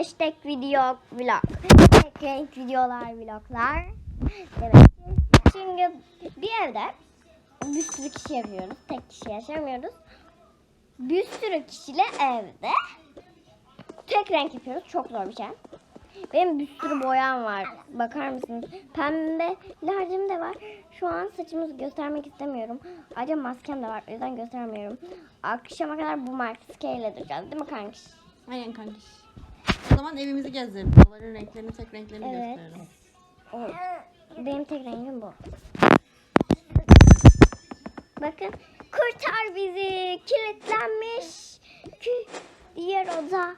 Hashtag video vlog. Tek renk videolar vloglar. Evet. Çünkü bir evde bir sürü kişi yapıyoruz. Tek kişi yaşamıyoruz. Bir sürü kişiyle evde tek renk yapıyoruz. Çok zor bir şey. Benim bir sürü boyam var. Bakar mısınız? Pembe lacım de var. Şu an saçımı göstermek istemiyorum. Ayrıca maskem de var. O yüzden göstermiyorum. Akşama kadar bu maskeyle duracağız. Değil mi kankiş? Aynen kankiş. Zaman evimizi gezdirelim. Onların renklerini, tek renklerini Evet. gösterelim. O. Benim tek rengim bu. Bakın kurtar bizi kilitlenmiş Kü- diğer oda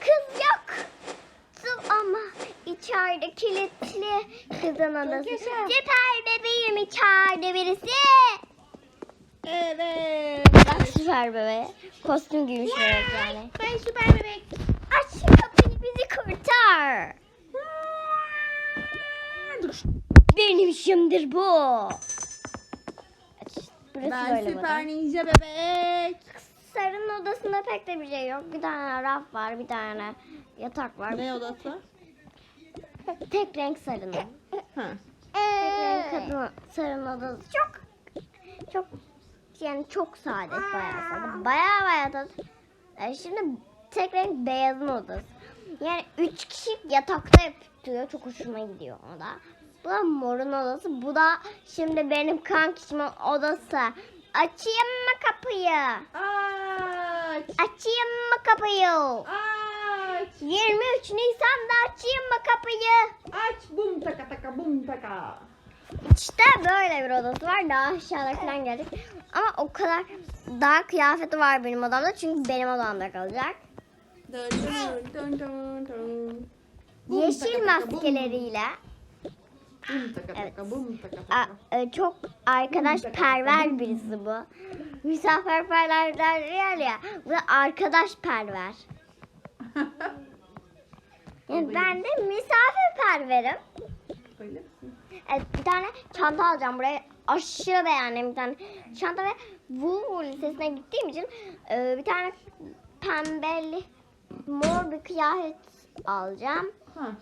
kız yok Su ama içeride kilitli kızın odası süper bebeğim içeride birisi Evet. Bak süper bebe kostüm giymiş evet yani Ben süper bebek. aç şu kapıyı bizi kurtar benim işimdir bu Burası Ben süper ninja bebek. Sarı'nın odasında pek de bir şey yok. Bir tane raf var, bir tane yatak var. Ne odası? Tek renk Sarı'nın. Tek renk kadın Sarı'nın odası çok çok yani çok sade bayağı sade. Bayağı bayağı sade. Yani şimdi tek renk beyazın odası. Yani üç kişi yatakta yapıyor. Çok hoşuma gidiyor o da. Bu da morun odası. Bu da şimdi benim kankişimin odası. Açayım mı kapıyı? Aç. Açayım mı kapıyı? Aç. 23 Nisan'da açayım mı kapıyı? Aç. Bum taka taka bum taka. İşte böyle bir odası var. Daha aşağıda falan geldik. Ama o kadar daha kıyafeti var benim odamda. Çünkü benim odamda kalacak. Dön dön dön dön dön. Bum Yeşil taka taka bum. maskeleriyle Bum taka Evet. taka bum taka a- taka. e, çok arkadaşperver birisi bu. Misafirperver derler ya. Bu da arkadaşperver. Yani ben de misafirperverim. Öyle misin? Evet, bir tane çanta alacağım buraya. Aşırı beğendim bir tane çanta ve Woolworth Lisesi'ne gittiğim için e, bir tane pembeli mor bir kıyafet alacağım. Ha.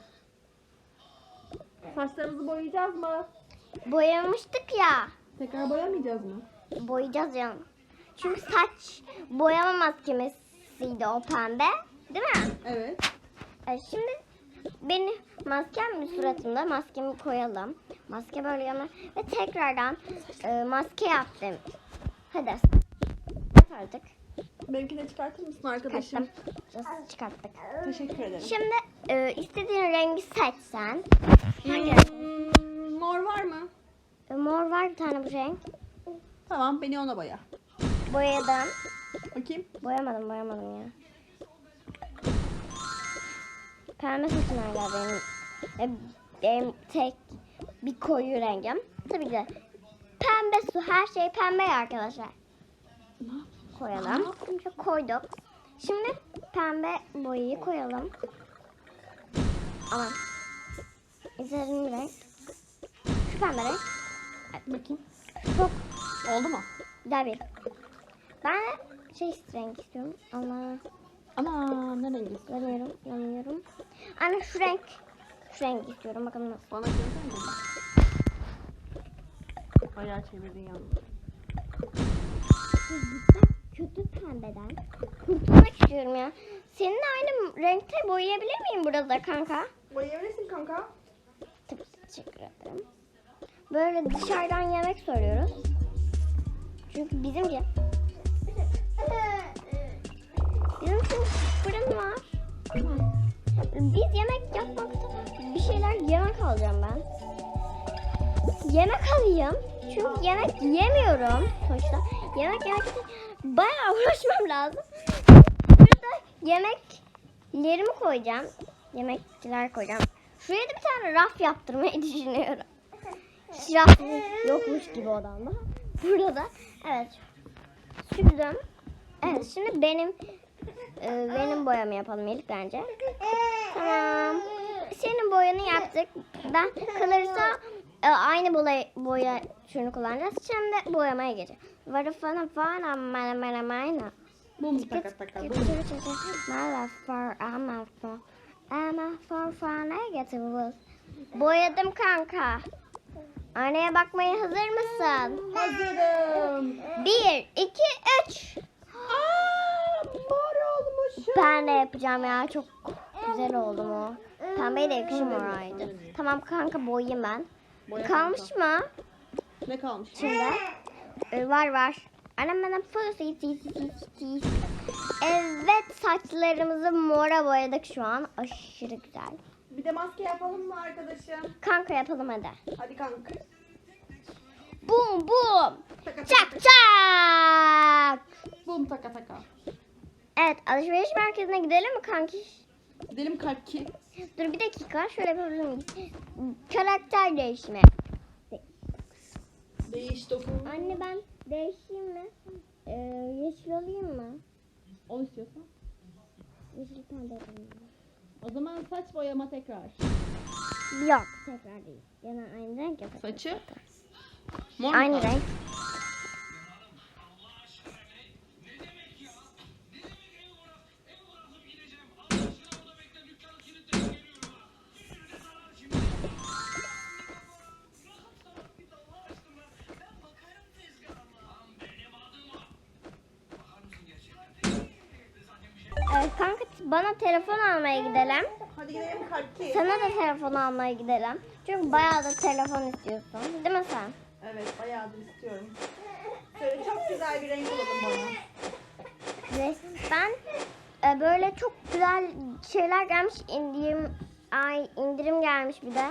Saçlarımızı boyayacağız mı? Boyamıştık ya. Tekrar boyamayacağız mı? Boyayacağız canım. Çünkü saç boyama maskemesiydi o pembe. Değil mi? Evet. E, şimdi benim maskem bir suratımda maskemi koyalım. Maske böyle yana ve tekrardan e, maske yaptım. Hadi. Yap artık. Benimkini çıkartır mısın arkadaşım? Çıkarttım. Çıkarttık. Teşekkür ederim. Şimdi e, istediğin rengi seç sen. Hangi renk? Hmm, mor var mı? E, mor var bir tane bu renk. Tamam beni ona boya. Boyadım. Bakayım. Boyamadım boyamadım ya. Pembe saçım hala benim. E, benim tek bir koyu rengim. Tabii ki de pembe su her şey pembe arkadaşlar. Koyalım. Şimdi koyduk. Şimdi pembe boyayı koyalım. Aman. İstediğim renk. Şu pembe renk. Bakayım. Çok Oldu mu? güzel bir. Ben şey renk istiyorum ama Ana ne rengi? Görmüyorum, görmüyorum. Anne şu renk, şu renk istiyorum. Bakalım nasıl. Bana çevirsene. Bayağı çevirdin yalnız. Kötü pembeden kurtulmak istiyorum ya. Seninle aynı renkte boyayabilir miyim burada kanka? Boyayabilirsin kanka. Tabii teşekkür ederim. Böyle dışarıdan yemek soruyoruz. Çünkü bizimki bizim fırın var. Biz yemek yapmakta bir şeyler yemek alacağım ben. Yemek alayım. Çünkü yemek yemiyorum sonuçta. Yemek yemek için bayağı uğraşmam lazım. Burada yemeklerimi koyacağım. Yemekçiler koyacağım. Şuraya da bir tane raf yaptırmayı düşünüyorum. Hiç raf yokmuş gibi odamda. Burada da evet sürdüm. Evet şimdi benim e, benim boyamı yapalım ilk bence. Tamam. Senin boyanı yaptık. Ben kalırsa aynı boya, boya şunu kullanacağız. Şimdi boyamaya geçelim. Vara fana fana mana mana mana. Bum taka taka bum. Mala far ama for for negative. Boyadım kanka. Aynaya bakmaya hazır mısın? Hazırım. Bir, iki, üç. Aa, mor olmuşum. Ben de yapacağım ya. Çok güzel oldu mu? Pembeye de yakışır mı oraydı? Tamam kanka boyayayım ben. Boya Kalmış kanka. mı? Ne kalmış? Şimdi. Ee, var var. Annem bana Evet saçlarımızı mora boyadık şu an. Aşırı güzel. Bir de maske yapalım mı arkadaşım? Kanka yapalım hadi. Hadi kanka. Bum bum. Taka taka Çak taka. çak. Bum taka taka. Evet alışveriş merkezine gidelim mi kanki? Gidelim kalpki. Dur bir dakika şöyle yapabilir? Karakter değişimi. Değiş dokun. Anne ben değişeyim mi? Ee, yeşil olayım mı? Ol istiyorsan. Yeşil pembe yapayım. O zaman saç boyama tekrar. Yok tekrar değil. Gene aynı renk yapalım. Saçı. Mor mu Aynı renk. Evet kanka bana telefon almaya gidelim. Hadi gidelim kalpki. Sana da telefon almaya gidelim. Çünkü bayağı da telefon istiyorsun. Değil mi sen? Evet bayağıdır istiyorum. Şöyle çok güzel bir renk bulalım bana. Resmen e, böyle çok güzel şeyler gelmiş. indirim ay indirim gelmiş bir de.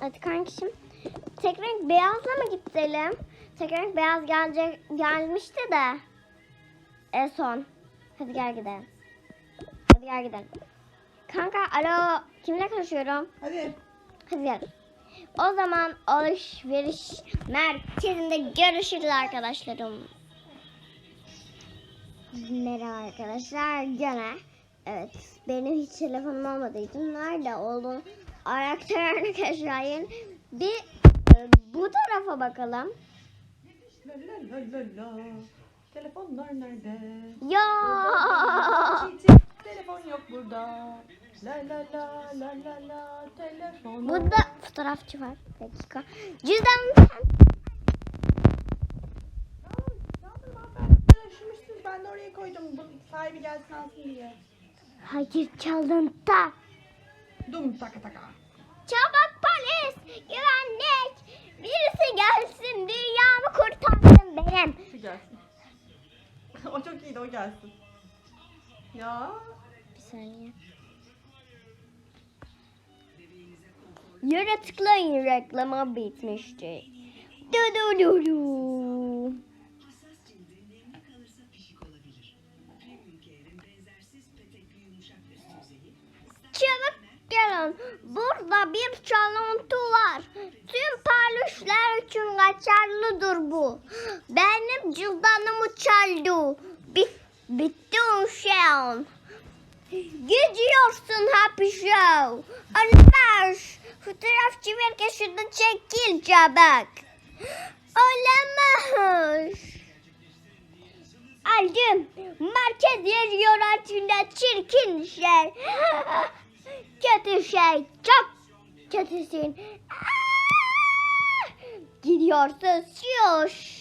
Hadi kankişim. Tek renk beyazla mı gidelim? Tek renk beyaz gelecek gelmişti de. En son. Hadi gel gidelim. Hadi gel gidelim. Kanka alo kimle konuşuyorum? Hadi. Hadi gel. O zaman alışveriş merkezinde görüşürüz arkadaşlarım. Merhaba arkadaşlar gene. Evet benim hiç telefonum olmadığı için nerede olduğunu araştırın arkadaşlar. Bir e, bu tarafa bakalım. La la la la la. Telefonlar nerede? Ya telefon yok burada. La la la la la la telefon. burada fotoğrafçı var. Bir dakika. Cüzdan. Ben de oraya koydum. Bu sahibi gelsin alsın diye. Hayır çalıntı. Dum taka taka. Çabuk polis, güvenlik, birisi gelsin dünyamı kurtarsın benim. Şu gelsin. o çok iyiydi o gelsin. Ya. Bir saniye. Yere tıklayın reklama bitmişti. Du du du du. Gelin. Burada bir çalıntı var. Tüm parluşlar için geçerlidir bu. Benim cüzdanımı çaldı. Bit, bitti o şey. Gidiyorsun Happy Show. Arkadaş, fotoğrafçı belki şurada çekil çabuk. Olamaz. Aldım. Merkez yer yönetiminde çirkin şey. Kötü şey. Çok kötüsün. Gidiyorsun. Şuş.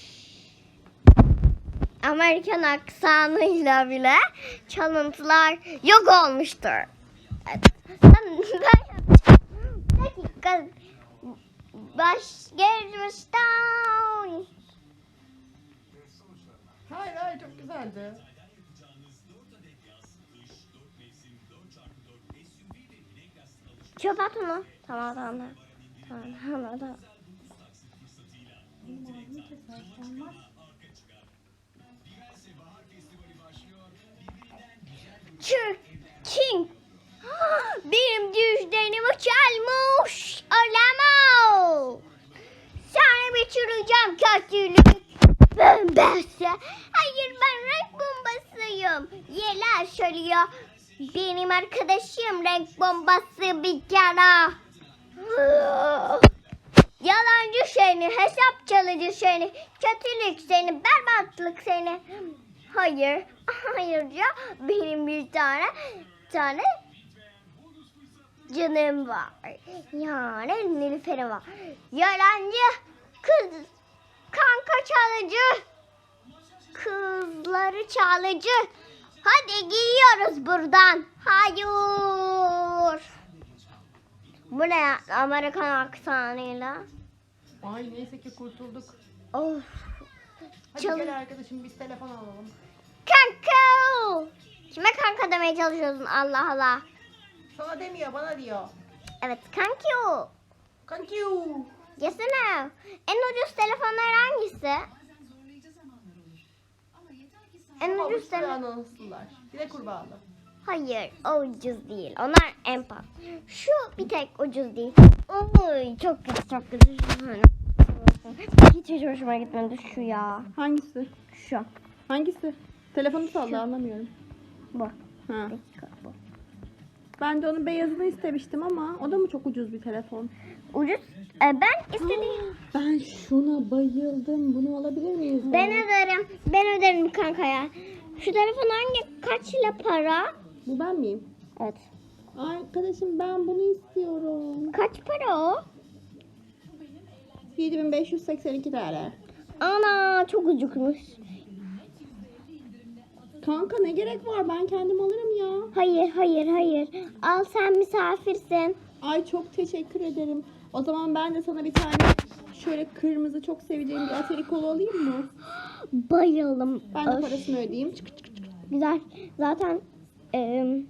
Amerikan aksanıyla bile çalıntılar yok olmuştur. Dakika. Baş baştan. Hayır hayır çok güzeldi. Çöp at onu. Tamam tamam. Tamam tamam tamam. Çirkin. Benim cüzdanımı çalmış. Olamaz. Sana bitireceğim kötülük. Bombası. Hayır ben renk bombasıyım. Yeler söylüyor. Benim arkadaşım renk bombası bir kere. Yalancı seni, hesap çalıcı seni, kötülük seni, berbatlık seni. Hayır, hayırca benim bir tane tane canım var. Yani Nilüfer'im var. Yalancı kız, kanka çalıcı, kızları çalıcı. Hadi gidiyoruz buradan. Hayır. Bu ne ya? Amerikan aksanıyla? Ay neyse ki kurtulduk. Of. Hadi Çal- gel arkadaşım biz telefon alalım. Kanka. Kime kanka demeye çalışıyorsun Allah Allah. Sana demiyor bana diyor. Evet kanka. Thank you. Yesene. En ucuz telefonlar hangisi? En ucuz Havuçlu telefon. ananaslılar. Bir de kurbağalı. Hayır o ucuz değil. Onlar en pahalı. Şu bir tek ucuz değil. Oy çok kötü çok kötü. Hiç hiç hoşuma gitmedi şu ya. Hangisi? Şu. Hangisi? Telefonu salla anlamıyorum. Bu. Ha. dakika, bu. Ben de onun beyazını istemiştim ama o da mı çok ucuz bir telefon? Ucuz. E, ben istediğim. Ben şuna bayıldım. Bunu alabilir miyiz? Ben öderim. Ben öderim kanka ya. Şu telefon hangi kaç lira para? Bu ben miyim? Evet. Arkadaşım ben bunu istiyorum. Kaç para o? 7582 TL. Ana çok ucuzmuş. Kanka ne gerek var? Ben kendim alırım ya. Hayır hayır hayır. Al sen misafirsin. Ay çok teşekkür ederim. O zaman ben de sana bir tane şöyle kırmızı çok seveceğim bir atari kolu alayım mı? Bayıldım. Ben de Öf, parasını ödeyeyim. Çık çık çık. Güzel. Zaten em,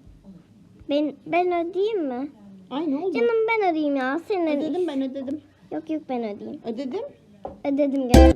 ben ben ödeyeyim mi? Ay ne oldu? Canım ben ödeyeyim ya. Senin Ödedim ben ödedim. Yok yok ben ödeyeyim. Ödedim. Ödedim gel.